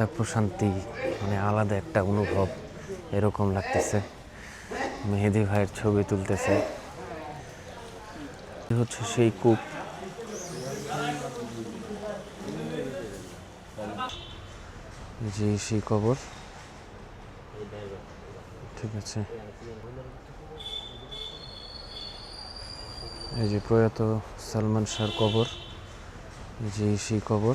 একটা প্রশান্তি মানে আলাদা একটা অনুভব এরকম লাগতেছে। মেহেদি ভাইয়ের ছবি তুলতেছে। হচ্ছে সেই কূপ। যে সেই কবর। ঠিক আছে। এই যে প্রয়াত সালমান শাহর কবর। যে সেই কবর।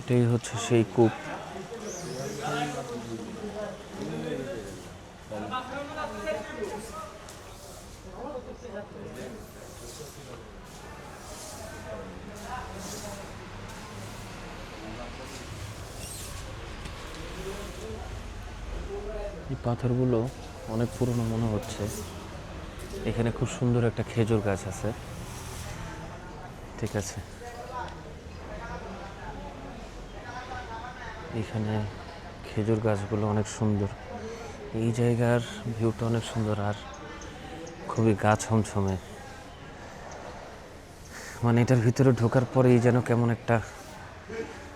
এটাই হচ্ছে সেই কূপ। এই পাথরগুলো অনেক পুরনো মনে হচ্ছে। এখানে খুব সুন্দর একটা খেজুর গাছ আছে। ঠিক আছে। এখানে খেজুর গাছগুলো অনেক সুন্দর। এই জায়গার ভিউটা অনেক সুন্দর আর খুবই গা ছমছমে। মানে এটার ভিতরে ঢোকার পরেই যেন কেমন একটা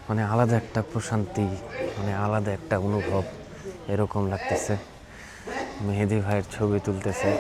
মানে আলাদা একটা প্রশান্তি মানে আলাদা একটা অনুভব। এরকম লাগতেছে। মেহেদি ভাইয়ের ছবি তুলতেছে।